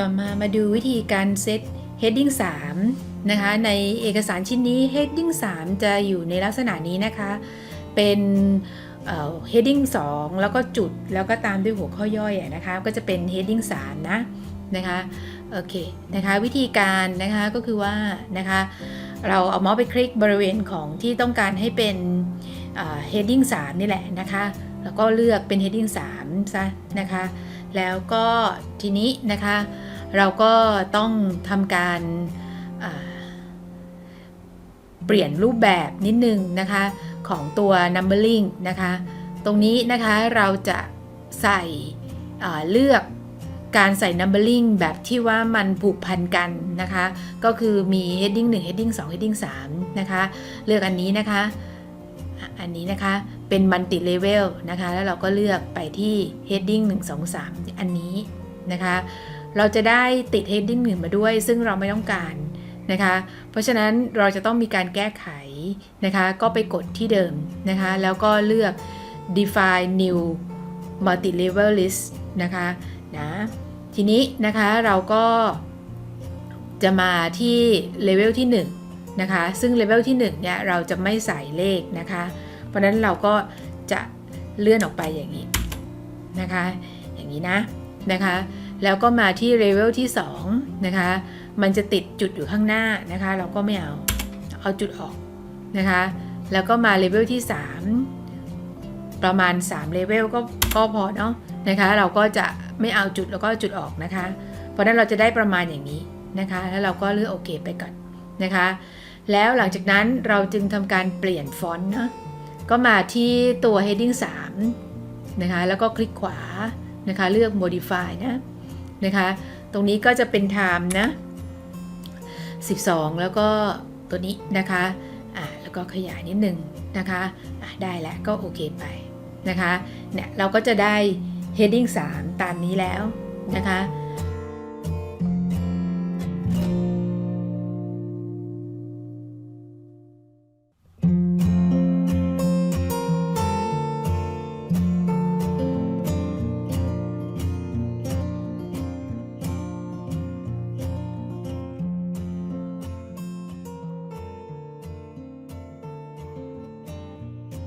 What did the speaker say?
ต่อมามาดูวิธีการเซต heading 3 นะคะ ในเอกสารชิ้นนี้ heading 3 จะอยู่ในลักษณะนี้นะคะ เป็น heading 2 แล้วก็จุดแล้วก็ตามด้วยหัวข้อย่อยนะคะ ก็จะเป็น heading 3 นะนะคะโอเคนะคะวิธีการนะคะก็คือว่านะคะเราเอาเมาส์ไปคลิกบริเวณของที่ต้องการให้เป็น heading 3 นี่แหละนะคะ แล้วก็เลือกเป็น heading 3 ซะนะคะ แล้วก็ทีนี้นะคะ เราก็ต้องทำการเปลี่ยนรูปแบบนิดนึงนะคะ ของตัว numbering นะคะ ตรงนี้นะคะเราจะใส่เลือกการใส่ numbering แบบที่ว่ามันผูกพันกันนะคะ ก็คือมี heading 1 heading 2 heading 3 นะคะ เลือกอันนี้นะคะ อันนี้นะคะเป็น multi level นะคะ แล้วเราก็เลือกไปที่ heading 1 2 3 อันนี้นะคะ เราจะได้ติด heading 1 มาด้วย ซึ่งเราไม่ต้องการนะคะ เพราะฉะนั้นเราจะต้องมีการแก้ไขนะคะ ก็ไปกดที่เดิมนะคะ แล้วก็เลือก define new multi level list นะคะนะทีนี้นะคะเราก็จะมาที่เลเวลที่ 1 นะคะ ซึ่งเลเวลที่1เนี่ยเราจะไม่ใส่เลขนะคะ เพราะนั้นเราก็จะเลื่อนออกไปอย่างนี้นะคะ อย่างนี้นะนะคะ แล้วก็มาที่เลเวลที่2นะคะ มันจะติดจุดอยู่ข้างหน้านะคะ เราก็ไม่เอา เอาจุดออกนะคะ แล้วก็มาเลเวลที่ 3 ประมาณ3เลเวลก็ก็พอเนาะนะคะ เราก็จะไม่เอาจุดแล้วก็จุดออกนะคะ เพราะฉะนั้นเราจะได้ประมาณอย่างนี้นะคะ แล้วเราก็เลือกโอเคไปก่อนนะคะ แล้วหลังจากนั้นเราจึงทำการเปลี่ยนฟอนต์นะก็มาที่ตัว heading 3นะคะแล้วก็คลิกขวานะคะเลือก modify นะนะคะตรงนี้ก็จะเป็น time นะ 12 แล้วก็ตัวนี้นะคะอะแล้วก็ขยายนิดนึงนะคะอะได้แล้วก็โอเคไปนะคะเนี่ยเราก็จะได้ heading 3 ตามนี้แล้วนะคะ